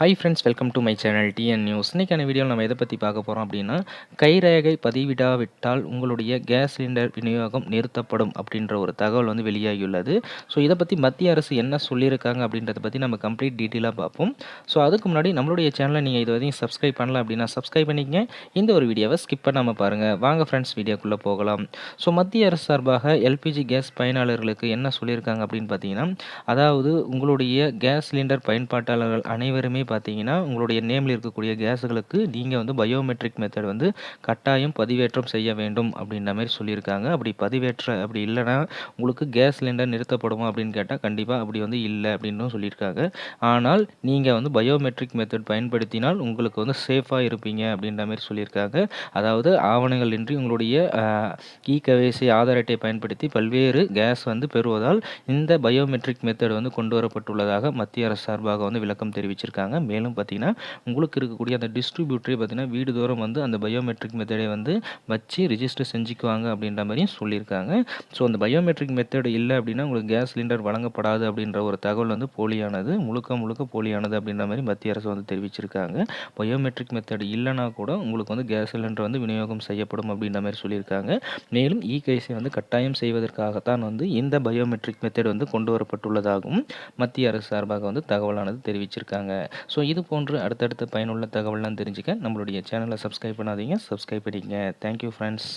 Hi friends welcome to my channel TN news இன்றைக்கான வீடியோவில் நம்ம எதை பற்றி பார்க்க போகிறோம் அப்படின்னா கைரேகை பதிவிடாவிட்டால் உங்களுடைய கேஸ் சிலிண்டர் விநியோகம் நிறுத்தப்படும் அப்படின்ற ஒரு தகவல் வந்து வெளியாகியுள்ளது. ஸோ இதை பற்றி மத்திய அரசு என்ன சொல்லியிருக்காங்க அப்படின்றத பற்றி நம்ம கம்ப்ளீட் டீட்டெயிலாக பார்ப்போம். ஸோ அதுக்கு முன்னாடி நம்மளுடைய சேனலை நீங்கள் இது வரையும் சப்ஸ்கிரைப் பண்ணல அப்படின்னா சப்ஸ்கிரைப் பண்ணிக்கங்க. இந்த ஒரு வீடியோவை ஸ்கிப் பண்ணாமல் பாருங்கள் வாங்க ஃப்ரெண்ட்ஸ் வீடியோக்குள்ளே போகலாம். ஸோ மத்திய அரசு சார்பாக எல்பிஜி கேஸ் பயனாளர்களுக்கு என்ன சொல்லியிருக்காங்க அப்படின்னு பார்த்தீங்கன்னா அதாவது உங்களுடைய கேஸ் சிலிண்டர் பயன்பாட்டாளர்கள் அனைவருமே பார்த்தீங்கன்னா உங்களுடைய நேமில் இருக்கக்கூடிய கேஸுகளுக்கு நீங்கள் வந்து பயோமெட்ரிக் மெத்தட் வந்து கட்டாயம் பதிவேற்றம் செய்ய வேண்டும் அப்படின்ற மாதிரி சொல்லியிருக்காங்க. அப்படி பதிவேற்ற அப்படி இல்லைன்னா உங்களுக்கு கேஸ் சிலிண்டர் நிறுத்தப்படுமா அப்படின்னு கேட்டால் கண்டிப்பாக அப்படி வந்து இல்லை அப்படின்னும் சொல்லியிருக்காங்க. ஆனால் நீங்கள் வந்து பயோமெட்ரிக் மெத்தட் பயன்படுத்தினால் உங்களுக்கு வந்து சேஃபாக இருப்பீங்க அப்படின்ற மாதிரி சொல்லியிருக்காங்க. அதாவது ஆவணங்கள் இன்றி உங்களுடைய இ கவேசி ஆதார் அட்டை பயன்படுத்தி பல்வேறு கேஸ் வந்து பெறுவதால் இந்த பயோமெட்ரிக் மெத்தட் வந்து கொண்டு வரப்பட்டுள்ளதாக மத்திய அரசு சார்பாக வந்து விளக்கம் தெரிவிச்சிருக்காங்க. மேலும் பார்த்தீங்கன்னா உங்களுக்கு இருக்கக்கூடிய அந்த டிஸ்ட்ரிபியூட்டரே பார்த்தீங்கன்னா வீடு தூரம் வந்து அந்த பயோமெட்ரிக் மெத்தடை வந்து வச்சு ரிஜிஸ்டர் செஞ்சுக்குவாங்க அப்படின்ற மாதிரியும் சொல்லியிருக்காங்க. ஸோ அந்த பயோமெட்ரிக் மெத்தட் இல்லை அப்படின்னா உங்களுக்கு கேஸ் சிலிண்டர் வழங்கப்படாது அப்படின்ற ஒரு தகவல் வந்து போலியானது முழுக்க முழுக்க போலியானது அப்படின்ற மாதிரி மத்திய அரசு வந்து தெரிவிச்சிருக்காங்க. பயோமெட்ரிக் மெத்தட் இல்லைனா கூட உங்களுக்கு வந்து கேஸ் சிலிண்டர் வந்து விநியோகம் செய்யப்படும் அப்படின்ற மாதிரி சொல்லியிருக்காங்க. மேலும் இ கைசை வந்து கட்டாயம் செய்வதற்காகத்தான் வந்து இந்த பயோமெட்ரிக் மெத்தட் வந்து கொண்டு வரப்பட்டுள்ளதாகவும் மத்திய அரசு சார்பாக வந்து தகவலானது தெரிவிச்சிருக்காங்க. ஸோ இது போன்று அடுத்தடுத்த பயனுள்ள தகவல்லாம் தெரிஞ்சுக்க நம்மளுடைய சேனலை சப்ஸ்கிரைப் பண்ணாதீங்க. சப்ஸ்கிரைப் பண்ணிக்கங்க. Thank you friends